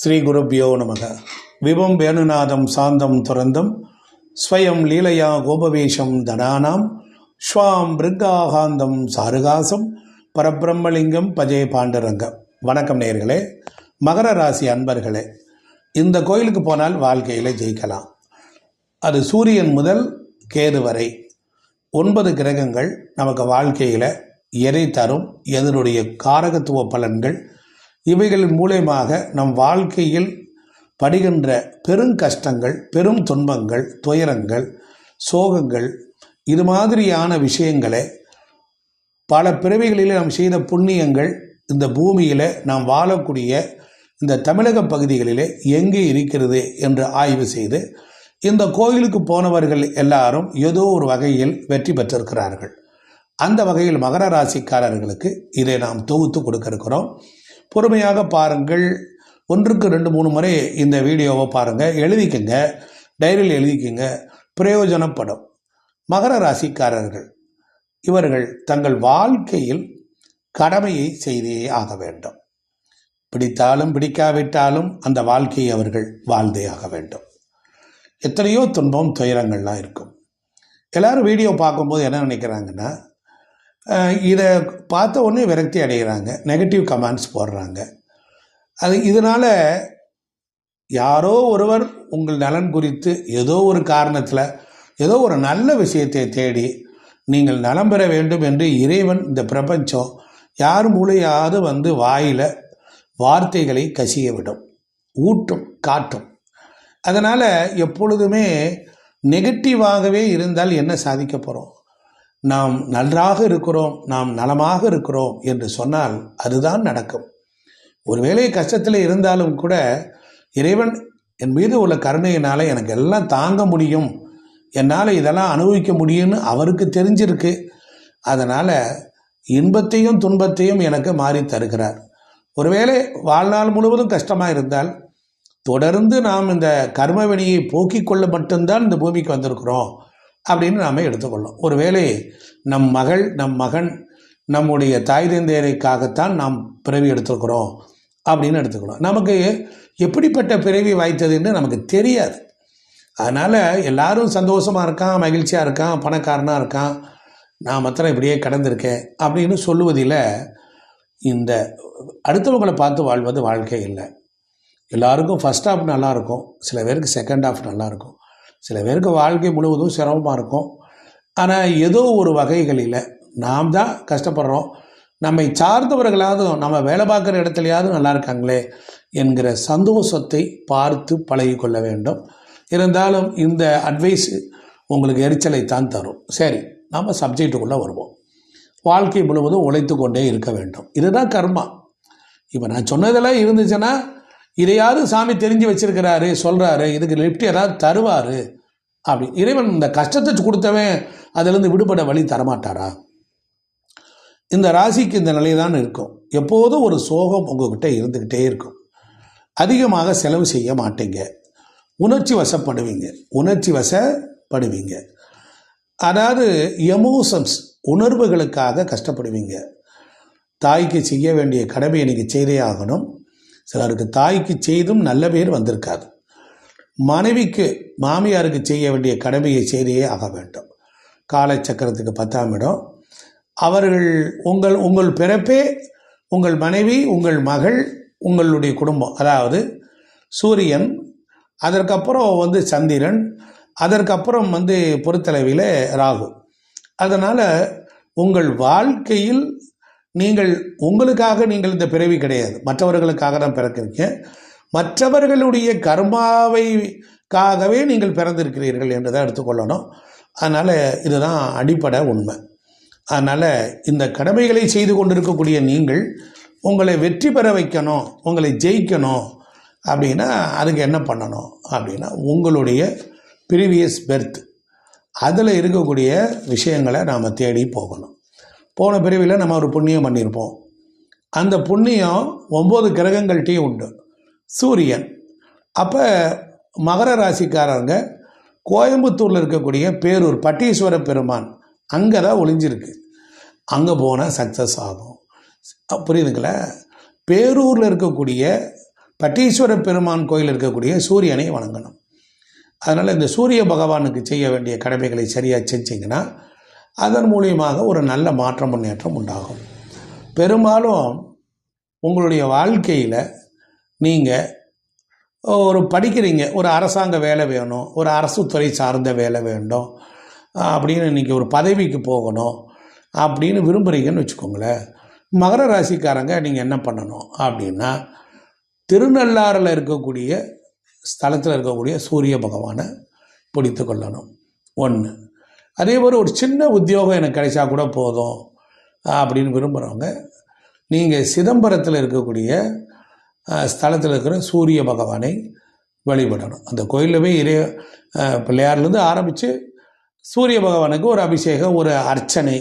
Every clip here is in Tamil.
ஸ்ரீ குருப்பியோ நமக. விபம் வேணுநாதம் சாந்தம் துறந்தம் ஸ்வயம் லீலையா கோபவேஷம் தனானாம் ஸ்வாம் பிருக்காகாந்தம் சாருகாசம் பரபிரம்மலிங்கம் பஜே பாண்டரங்கம். வணக்கம் நேர்களே மகர ராசி அன்பர்களே இந்த கோயிலுக்கு போனால் வாழ்க்கையில் ஜெயிக்கலாம். அது சூரியன் முதல் கேது வரை. ஒன்பது கிரகங்கள் நமக்கு வாழ்க்கையில் எதை தரும் எதனுடைய காரகத்துவ பலன்கள் இவைகளின் மூலயமாக நம் வாழ்க்கையில் படுகின்ற பெருங்கஷ்டங்கள் பெரும் துன்பங்கள் துயரங்கள் சோகங்கள் இது மாதிரியான விஷயங்களை பல பிறவிகளில் நாம் செய்த புண்ணியங்கள் இந்த பூமியில் நாம் வாழக்கூடிய இந்த தமிழக பகுதிகளிலே எங்கே இருக்கிறது என்று ஆய்வு செய்து இந்த கோயிலுக்கு போனவர்கள் எல்லாரும் ஏதோ ஒரு வகையில் வெற்றி பெற்றிருக்கிறார்கள். அந்த வகையில் மகர ராசிக்காரர்களுக்கு இதை நாம் தொகுத்து கொடுக்க இருக்கிறோம். பொறுமையாக பாருங்கள். ஒன்றுக்கு ரெண்டு மூணு முறை இந்த வீடியோவை பாருங்கள் எழுதிக்கங்க. டைரியில் எழுதிக்கங்க. பிரயோஜனப்படும். மகர ராசிக்காரர்கள் இவர்கள் தங்கள் வாழ்க்கையில் கடமையை செய்தே ஆக வேண்டும். பிடித்தாலும் பிடிக்காவிட்டாலும் அந்த வாழ்க்கையை அவர்கள் வாழ்ந்தே ஆக வேண்டும். எத்தனையோ துன்பம் துயரங்கள்லாம் இருக்கும். எல்லாரும் வீடியோ பார்க்கும்போது என்ன நினைக்கிறாங்கன்னா இதை பார்த்த உடனே விரக்தி அடைகிறாங்க. நெகட்டிவ் கமெண்ட்ஸ் போடுறாங்க. அது இதனால் யாரோ ஒருவர் உங்கள் நலன் குறித்து ஏதோ ஒரு காரணத்தில் ஏதோ ஒரு நல்ல விஷயத்தை தேடி நீங்கள் நலம் பெற வேண்டும் என்று இறைவன் இந்த பிரபஞ்சம் யார் மூலையாவது வந்து வாயில் வார்த்தைகளை கசிய விடும் ஊட்டும் காட்டும். அதனால் எப்பொழுதுமே நெகட்டிவாகவே இருந்தால் என்ன சாதிக்க போகிறோம் நாம் நன்றாக இருக்கிறோம் நாம் நலமாக இருக்கிறோம் என்று சொன்னால் அதுதான் நடக்கும். ஒருவேளை கஷ்டத்தில் இருந்தாலும் கூட இறைவன் என் மீது உள்ள கருணையினால் எனக்கு எல்லாம் தாங்க முடியும். என்னால் இதெல்லாம் அனுபவிக்க முடியும்னு அவருக்கு தெரிஞ்சிருக்கு. அதனால் இன்பத்தையும் துன்பத்தையும் எனக்கு மாறி தருகிறார். ஒருவேளை வாழ்நாள் முழுவதும் கஷ்டமாக இருந்தால் தொடர்ந்து நாம் இந்த கர்மவினியை போக்கிக் கொள்ள மட்டும்தான் இந்த பூமிக்கு வந்திருக்கிறோம். அப்படின்னு நாம் எடுத்துக்கொள்ளோம். ஒருவேளை நம் மகள் நம் மகன் நம்முடைய தாய் தந்தையரைக்காகத்தான் நாம் பிறவி எடுத்துருக்கிறோம் அப்படின்னு எடுத்துக்கிறோம் நமக்கு எப்படிப்பட்ட பிறவி வாய்த்ததுன்னு நமக்கு தெரியாது. அதனால் எல்லாரும் சந்தோஷமாக இருக்கான் மகிழ்ச்சியாக இருக்கான் பணக்காரனாக இருக்கான் நான் மாத்திரம் இப்படியே கடந்திருக்கேன் அப்படின்னு சொல்லுவதில் இந்த அடுத்தவங்களை பார்த்து வாழ்வது வாழ்க்கை இல்லை. எல்லாருக்கும் ஃபஸ்ட் ஹாஃப் நல்லாயிருக்கும் சில பேருக்கு செகண்ட் ஹாஃப் நல்லாயிருக்கும் சில பேருக்கு வாழ்க்கை முழுவதும் சிரமமாக இருக்கும். ஆனால் ஏதோ ஒரு வகைகளில் நாம் தான் கஷ்டப்படுறோம். நம்மை சார்ந்தவர்களாவது நம்ம வேலை பார்க்குற இடத்துலையாவது நல்லா இருக்காங்களே என்கிற சந்தோஷத்தை பார்த்து பழகி கொள்ள வேண்டும். இருந்தாலும் இந்த அட்வைஸ் உங்களுக்கு எரிச்சலை தான் தரும். சரி நம்ம சப்ஜெக்டுக்குள்ளே வருவோம். வாழ்க்கை முழுவதும் உழைத்து கொண்டே இருக்க வேண்டும். இதுதான் கர்மா. இப்போ நான் சொன்னதெல்லாம் இருந்துச்சுன்னா இதையாவது சாமி தெரிஞ்சு வச்சிருக்கிறாரு? சொல்கிறாரு இதுக்கு லிஃப்ட் ஏதாவது தருவார்? அப்படி. இறைவன் இந்த கஷ்டத்தை கொடுத்தவன் அதிலிருந்து விடுபட வழி தரமாட்டாரா? இந்த ராசிக்கு இந்த நிலை தான் இருக்கும். எப்போதும் ஒரு சோகம் உங்ககிட்ட இருந்துக்கிட்டே இருக்கும். அதிகமாக செலவு செய்ய மாட்டீங்க. உணர்ச்சி வசப்படுவீங்க. உணர்ச்சி வசப்படுவீங்க. அதாவது எமோஷன்ஸ் உணர்வுகளுக்காக கஷ்டப்படுவீங்க. தாய்க்கு செய்ய வேண்டிய கடமையை நீங்கள் செய்தே ஆகணும். சிலருக்கு தாய்க்கு செய்தும் நல்ல பேர் வந்திருக்காது. மனைவிக்கு மாமியாருக்கு செய்ய வேண்டிய கடமையை செய்தே ஆக வேண்டும். காலச்சக்கரத்துக்கு பத்தாம் இடம். அவர்கள் உங்கள் உங்கள் பிறப்பே உங்கள் மனைவி உங்கள் மகள் உங்களுடைய குடும்பம். அதாவது சூரியன் அதற்கப்புறம் வந்து சந்திரன் அதற்கப்புறம் வந்து பொறுத்தளவில் ராகு. அதனால் உங்கள் வாழ்க்கையில் நீங்கள் உங்களுக்காக நீங்கள் இந்த பிறவி கிடையாது. மற்றவர்களுக்காக தான் பிறக்கிறீங்க. மற்றவர்களுடைய கர்மாவைக்காகவே நீங்கள் பிறந்திருக்கிறீர்கள் என்று தான் எடுத்துக்கொள்ளணும். அதனால் இதுதான் அடிப்படை உண்மை. அதனால் இந்த கடமைகளை செய்து கொண்டிருக்கக்கூடிய நீங்கள் உங்களை வெற்றி பெற வைக்கணும் உங்களை ஜெயிக்கணும் அப்படின்னா அதுக்கு என்ன பண்ணணும் அப்படின்னா உங்களுடைய ப்ரீவியஸ் பெர்த் அதில் இருக்கக்கூடிய விஷயங்களை நாம் தேடி போகணும். போன பிரிவில் நம்ம ஒரு புண்ணியம் பண்ணியிருப்போம் அந்த புண்ணியம் ஒம்பது கிரகங்கள்கிட்டையும் உண்டு. சூரியன். அப்போ மகர ராசிக்காரங்க கோயம்புத்தூரில் இருக்கக்கூடிய பேரூர் பட்டீஸ்வர பெருமான் அங்கே தான் ஒளிஞ்சிருக்கு. அங்கே போனால் சக்ஸஸ் ஆகும். புரியுதுங்களா? பேரூரில் இருக்கக்கூடிய பட்டீஸ்வர பெருமான் கோயில் இருக்கக்கூடிய சூரியனை வணங்கணும். அதனால் இந்த சூரிய பகவானுக்கு செய்ய வேண்டிய கடமைகளை சரியாக செஞ்சிங்கன்னா அதன் மூலியமாக ஒரு நல்ல மாற்றம் முன்னேற்றம் உண்டாகும். பெரும்பாலும் உங்களுடைய வாழ்க்கையில் நீங்கள் ஒரு படிக்கிறீங்க ஒரு அரசாங்க வேலை வேணும் ஒரு அரசு துறை சார்ந்த வேலை வேண்டும் அப்படின்னு இன்றைக்கி ஒரு பதவிக்கு போகணும் அப்படின்னு விரும்புகிறீங்கன்னு வச்சுக்கோங்களேன். மகர ராசிக்காரங்க நீங்கள் என்ன பண்ணணும் அப்படின்னா திருநள்ளாறில் இருக்கக்கூடிய ஸ்தலத்தில் இருக்கக்கூடிய சூரிய பகவானை பிடித்து கொள்ளணும். ஒன்று அதே மாதிரி ஒரு சின்ன உத்தியோகம் எனக்கு கிடைச்சா கூட போதும் அப்படின்னு விரும்புகிறவங்க நீங்கள் சிதம்பரத்தில் இருக்கக்கூடிய ஸ்தலத்தில் இருக்கிற சூரிய பகவானை வழிபடணும். அந்த கோயிலில் போய் இறைய பிள்ளையார்லேருந்து ஆரம்பித்து சூரிய பகவானுக்கு ஒரு அபிஷேகம் ஒரு அர்ச்சனை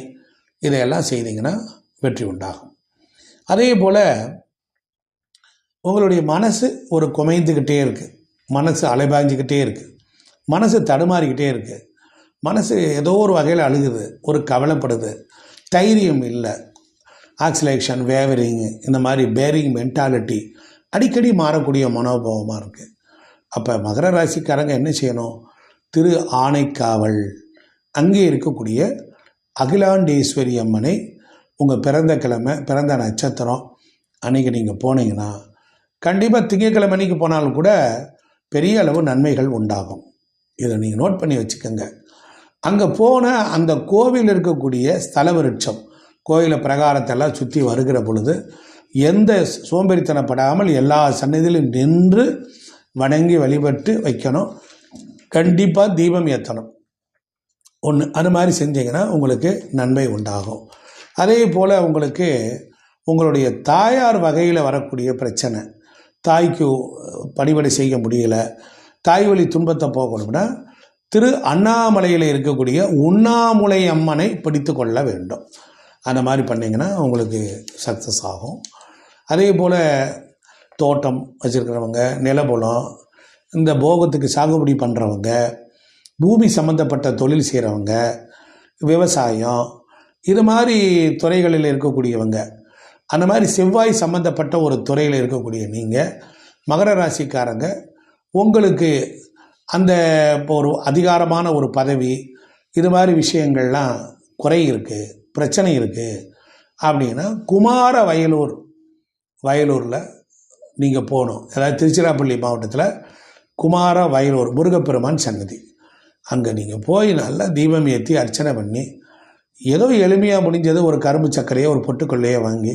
இதையெல்லாம் செய்தீங்கன்னா வெற்றி உண்டாகும். அதே போல் உங்களுடைய மனசு ஒரு குமைந்துக்கிட்டே இருக்குது மனசு அலைபாய்ஞ்சிக்கிட்டே இருக்குது மனசு தடுமாறிக்கிட்டே இருக்குது மனசு ஏதோ ஒரு வகையில் அழுகுது ஒரு கவலைப்படுது. தைரியம் இல்லை. ஆக்சிலேஷன் வேவரிங் இந்த மாதிரி பேரிங் மென்டாலிட்டி அடிக்கடி மாறக்கூடிய மனோபாவமாக இருக்குது அப்போ மகர ராசிக்காரங்க என்ன செய்யணும்? திரு ஆனைக்காவல். அங்கே இருக்கக்கூடிய அகிலாண்டேஸ்வரி அம்மனை உங்கள் பிறந்த கிழமை பிறந்த நட்சத்திரம் அன்றைக்கி நீங்கள் போனீங்கன்னா கண்டிப்பாக திங்கக்கிழமை அன்றைக்கி போனாலும் கூட பெரிய அளவு நன்மைகள் உண்டாகும். இதை நீங்கள் நோட் பண்ணி வச்சுக்கோங்க. அங்கே போன அந்த கோவில் இருக்கக்கூடிய ஸ்தல விருட்சம் கோயிலை பிரகாரத்தெல்லாம் சுற்றி வருகிற பொழுது எந்த சோம்பேறித்தனப்படாமல் எல்லா சன்னதியிலும் நின்று வணங்கி வழிபட்டு வைக்கணும். கண்டிப்பாக தீபம் ஏற்றணும் ஒன்று அது மாதிரி செஞ்சீங்கன்னா உங்களுக்கு நன்மை உண்டாகும். அதே போல் உங்களுக்கு உங்களுடைய தாயார் வகையில் வரக்கூடிய பிரச்சனை தாய்க்கு பணிவிடை செய்ய முடியல தாய் வழி துன்பத்தை போகணும்னா திரு அண்ணாமலையில் இருக்கக்கூடிய உண்ணாமுலை அம்மனை பிடித்து கொள்ள வேண்டும். அந்த மாதிரி பண்ணிங்கன்னா உங்களுக்கு சக்ஸஸ் ஆகும். அதே போல் தோட்டம் வச்சுருக்கிறவங்க நிலபுலம் இந்த போகத்துக்கு சாகுபடி பண்ணுறவங்க பூமி சம்மந்தப்பட்ட தொழில் செய்கிறவங்க விவசாயம் இது மாதிரி துறைகளில் இருக்கக்கூடியவங்க அந்த மாதிரி செவ்வாய் சம்மந்தப்பட்ட ஒரு துறையில் இருக்கக்கூடிய நீங்கள் மகர ராசிக்காரங்க உங்களுக்கு அந்த இப்போ ஒரு அதிகாரமான ஒரு பதவி இது மாதிரி விஷயங்கள்லாம் குறை இருக்குது பிரச்சனை இருக்குது அப்படின்னா குமார வயலூர் வயலூரில் நீங்கள் போகணும். அதாவது திருச்சிராப்பள்ளி மாவட்டத்தில் குமார வயலூர் முருகப்பெருமான் சன்னதி. அங்கே நீங்கள் போய் நல்லா தீபம் ஏற்றி அர்ச்சனை பண்ணி ஏதோ எளிமையாக முடிஞ்சது ஒரு கரும்பு சக்கரையோ ஒரு பொட்டுக்கொள்ளையோ வாங்கி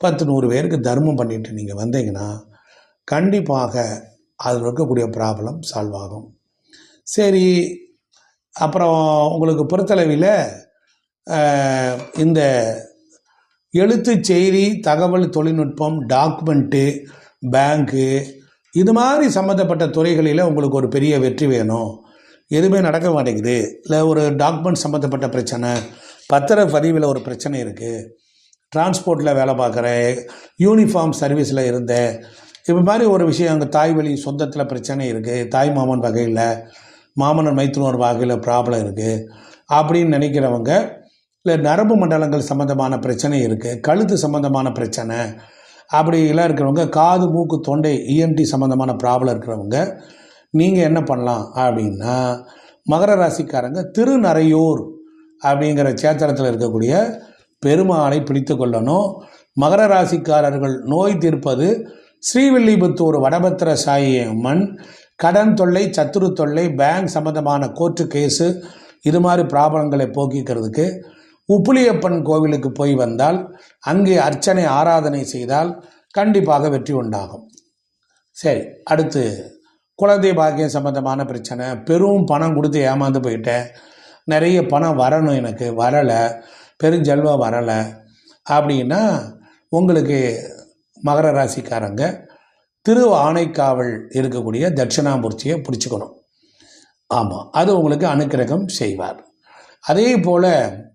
பத்து நூறு பேருக்கு தர்மம் பண்ணிட்டு நீங்கள் வந்தீங்கன்னா கண்டிப்பாக அதில் இருக்கக்கூடிய ப்ராப்ளம் சால்வ் ஆகும். சரி அப்புறம் உங்களுக்கு பொறுத்தளவில் இந்த எழுத்து செய்தி தகவல் தொழில்நுட்பம் டாக்குமெண்ட்டு பேங்க்கு இது மாதிரி சம்மந்தப்பட்ட துறைகளில் உங்களுக்கு ஒரு பெரிய வெற்றி வேணும். எதுவுமே நடக்க மாட்டேங்குது. இல்லை ஒரு டாக்குமெண்ட் சம்மந்தப்பட்ட பிரச்சனை பத்திர பதிவில் ஒரு பிரச்சனை இருக்குது டிரான்ஸ்போர்ட்டில் வேலை பார்க்குறேன் யூனிஃபார்ம் சர்வீஸில் இருந்தேன் இது மாதிரி ஒரு விஷயம் அங்கே தாய் வழி சொந்தத்தில் பிரச்சனை இருக்குது தாய் மாமன் வகையில் மாமனர் மைத்துனர் வகையில் ப்ராப்ளம் இருக்குது அப்படின்னு நினைக்கிறவங்க இல்லை நரம்பு மண்டலங்கள் சம்மந்தமான பிரச்சனை இருக்குது கழுத்து சம்மந்தமான பிரச்சனை அப்படி எல்லாம் இருக்கிறவங்க காது மூக்கு தொண்டை இஎன்டி சம்மந்தமான ப்ராப்ளம் இருக்கிறவங்க நீங்கள் என்ன பண்ணலாம் அப்படின்னா மகர ராசிக்காரங்க திருநறையூர் அப்படிங்கிற சேத்திரத்தில் இருக்கக்கூடிய பெருமாளை பிடித்து கொள்ளணும். மகர ராசிக்காரர்கள் நோய் தீர்ப்பது ஸ்ரீவில்லிபுத்தூர் வடபத்திர சாயி அம்மன் கடன் தொல்லை சத்துரு தொல்லை பேங்க் சம்பந்தமான கோர்ட்டு கேஸு இது மாதிரி ப்ராப்ளங்களை போக்கிக்கிறதுக்கு உப்புளியப்பன் கோவிலுக்கு போய் வந்தால் அங்கே அர்ச்சனை ஆராதனை செய்தால் கண்டிப்பாக வெற்றி உண்டாகும். சரி அடுத்து குழந்தை பாக்கியம் சம்மந்தமான பிரச்சனை. பெரும் பணம் கொடுத்து ஏமாந்து போயிட்டேன். நிறைய பணம் வரணும் எனக்கு. வரலை. பெருஞ்செல்வம் வரலை. அப்படின்னா உங்களுக்கு மகர ராசிக்காரங்க திரு ஆணைக்காவல் இருக்கக்கூடிய தட்சிணாமூர்த்தியை பிடிச்சிக்கணும். ஆமாம் அது உங்களுக்கு அனுக்கிரகம் செய்வார். அதே போல்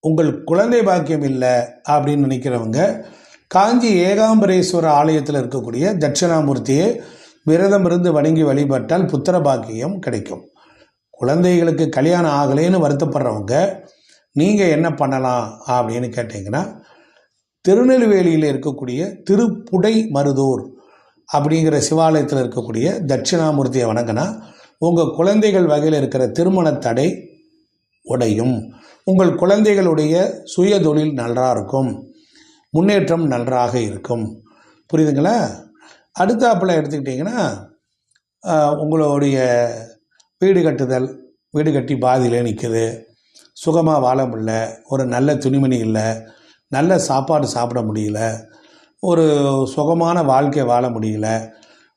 உங்கள் குழந்தை பாக்கியம் இல்லை அப்படின்னு நினைக்கிறவங்க காஞ்சி ஏகாம்பரேஸ்வர ஆலயத்தில் இருக்கக்கூடிய தட்சிணாமூர்த்தியை விரதம் இருந்து வணங்கி வழிபட்டால் புத்திர பாக்கியம் கிடைக்கும். குழந்தைகளுக்கு கல்யாணம் ஆகலைன்னு வருத்தப்படுறவங்க நீங்கள் என்ன பண்ணலாம் அப்படின்னு கேட்டிங்கன்னா திருநெல்வேலியில் இருக்கக்கூடிய திருப்புடை மருதூர் அப்படிங்கிற சிவாலயத்தில் இருக்கக்கூடிய தட்சிணாமூர்த்தியை வணங்கினா உங்கள் குழந்தைகள் வகையில் இருக்கிற திருமண தடை உடையும். உங்கள் குழந்தைகளுடைய சுய தொழில் நன்றாக இருக்கும். முன்னேற்றம் நன்றாக இருக்கும். புரியுதுங்களா? அடுத்தாப்பில் எடுத்துக்கிட்டிங்கன்னா உங்களுடைய வீடு கட்டுதல் வீடு கட்டி பாதியில் நிற்குது சுகமாக வாழ முடியல. ஒரு நல்ல துணிமணி இல்லை. நல்ல சாப்பாடு சாப்பிட முடியல. ஒரு சுகமான வாழ்க்கை வாழ முடியல.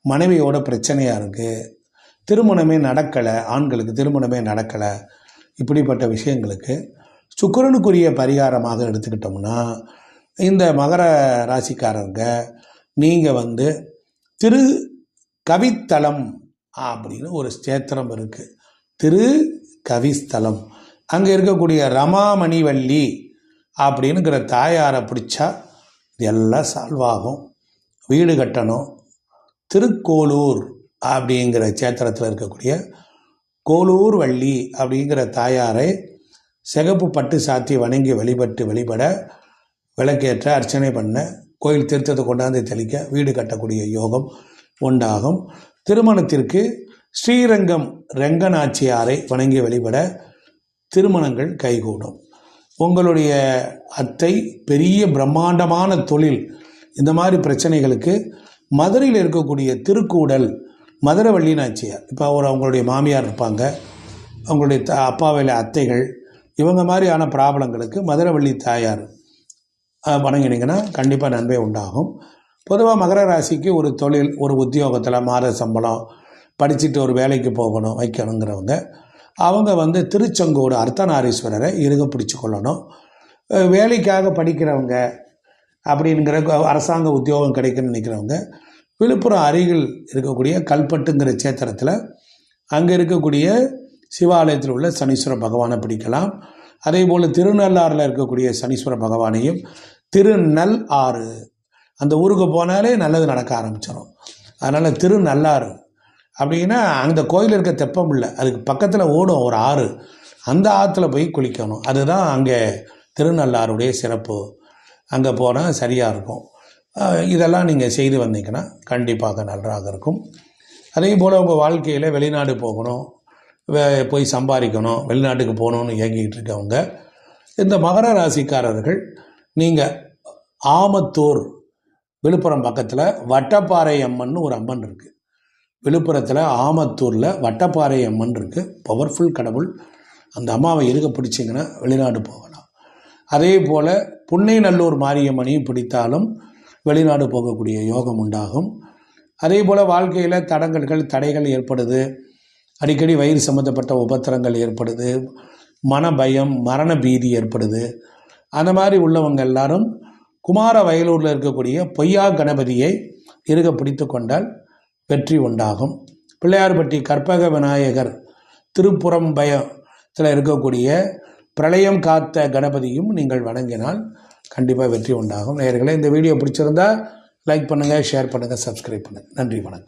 மனைவியோட பிரச்சனையாக இருக்குது திருமணமே நடக்கலை. ஆண்களுக்கு திருமணமே நடக்கலை. இப்படிப்பட்ட விஷயங்களுக்கு சுக்கிரனுக்குரிய பரிகாரமாக எடுத்துக்கிட்டோம்னா இந்த மகர ராசிக்காரங்க நீங்கள் வந்து திரு கவித்தலம் அப்படின்னு ஒரு ஸ்தேத்திரம் இருக்குது திரு கவிஸ்தலம். அங்கே இருக்கக்கூடிய ரமாமணிவள்ளி அப்படின்னுங்கிற தாயாரை பிடிச்சா இது எல்லாம் சால்வ் ஆகும். வீடு கட்டணும். திருக்கோளூர் அப்படிங்கிற சேத்திரத்தில் இருக்கக்கூடிய கோலூர் வள்ளி அப்படிங்கிற தாயாரை சிகப்பு பட்டு சாத்தி வணங்கி வழிபட்டு வழிபட விளக்கேற்ற அர்ச்சனை பண்ண கோயில் திருத்தத்தை கொண்டாந்து தெளிக்க வீடு கட்டக்கூடிய யோகம் உண்டாகும். திருமணத்திற்கு ஸ்ரீரங்கம் ரங்கநாச்சியாரை வணங்கி வழிபட திருமணங்கள் கைகூடும். உங்களுடைய அத்தை பெரிய பிரம்மாண்டமான தொழில். இந்த மாதிரி பிரச்சனைகளுக்கு மதுரையில் இருக்கக்கூடிய திருக்கூடல் மதுரை வள்ளினாச்சியார் இப்போ ஒரு அவங்களுடைய மாமியார் இருப்பாங்க. அவங்களுடைய த அப்பாவில அத்தைகள். இவங்க மாதிரியான ப்ராப்ளங்களுக்கு மதுரவள்ளி தாயார் வணங்கினீங்கன்னா கண்டிப்பாக நன்மை உண்டாகும். பொதுவாக மகர ராசிக்கு ஒரு தொழில் ஒரு உத்தியோகத்தில் மாத சம்பளம் படிச்சுட்டு ஒரு வேலைக்கு போகணும் வைக்கணுங்கிறவங்க. அவங்க வந்து திருச்செங்கோடு அர்த்தநாரீஸ்வரரை இறுக பிடிச்சு கொள்ளணும். வேலைக்காக படிக்கிறவங்க அப்படிங்கிற அரசாங்க உத்தியோகம் கிடைக்குன்னு நினைக்கிறவங்க விழுப்புரம் அருகில் இருக்கக்கூடிய கல்பட்டுங்கிற சேத்திரத்தில் அங்கே இருக்கக்கூடிய சிவாலயத்தில் உள்ள சனீஸ்வர பகவானை பிடிக்கலாம். அதே போல் திருநள்ளாறில் இருக்கக்கூடிய சனீஸ்வர பகவானையும் திருநல் ஆறு அந்த ஊருக்கு போனாலே நல்லது நடக்க ஆரம்பிச்சிடும் அதனால் திருநள்ளாறு அப்படின்னா அந்த கோயில் இருக்க தெப்பம் இல்லை. அதுக்கு பக்கத்தில் ஓடும் ஒரு ஆறு. அந்த ஆற்றுல போய் குளிக்கணும். அதுதான் அங்கே திருநள்ளாறுடைய சிறப்பு. அங்கே போனால் சரியாக இருக்கும். இதெல்லாம் நீங்கள் செய்து வந்தீங்கன்னா கண்டிப்பாக நன்றாக இருக்கும். அதே போல் உங்கள் வாழ்க்கையில் வெளிநாடு போகணும். வே- போய் சம்பாதிக்கணும். வெளிநாட்டுக்கு போகணும்னு இயங்கிக்கிட்டு இருக்கவங்க. இந்த மகர ராசிக்காரர்கள் நீங்கள் ஆமத்தூர் விழுப்புரம் பக்கத்தில் வட்டப்பாறை அம்மன் ஒரு அம்மன் இருக்குது விழுப்புரத்தில் ஆமத்தூரில் வட்டப்பாறை அம்மன் இருக்குது பவர்ஃபுல் கடவுள். அந்த அம்மாவை இருக்க பிடிச்சிங்கன்னா வெளிநாடு போகலாம். அதே போல் புன்னைநல்லூர் மாரியம்மனையும் பிடித்தாலும் வெளிநாடு போகக்கூடிய யோகம் உண்டாகும். அதே போல் வாழ்க்கையில் தடங்கல்கள் தடைகள் ஏற்படுது. அடிக்கடி வயிறு சம்மந்தப்பட்ட உபத்திரங்கள் ஏற்படுது. மன பயம் மரண பீதி ஏற்படுது. அந்த மாதிரி உள்ளவங்க எல்லாரும் குமார வயலூரில் இருக்கக்கூடிய பொய்யா கணபதியை இருக பிடித்து கொண்டால் வெற்றி உண்டாகும். பிள்ளையார்பட்டி கற்பக விநாயகர் திருப்புறம்பயத்தில் இருக்கக்கூடிய பிரளயம் காத்த கணபதியும் நீங்கள் வணங்கினால் கண்டிப்பாக வெற்றி உண்டாகும். நேர்களை இந்த வீடியோ பிடிச்சிருந்தா லைக் பண்ணுங்கள் ஷேர் பண்ணுங்கள் சப்ஸ்கிரைப் பண்ணுங்கள் நன்றி வணக்கம்.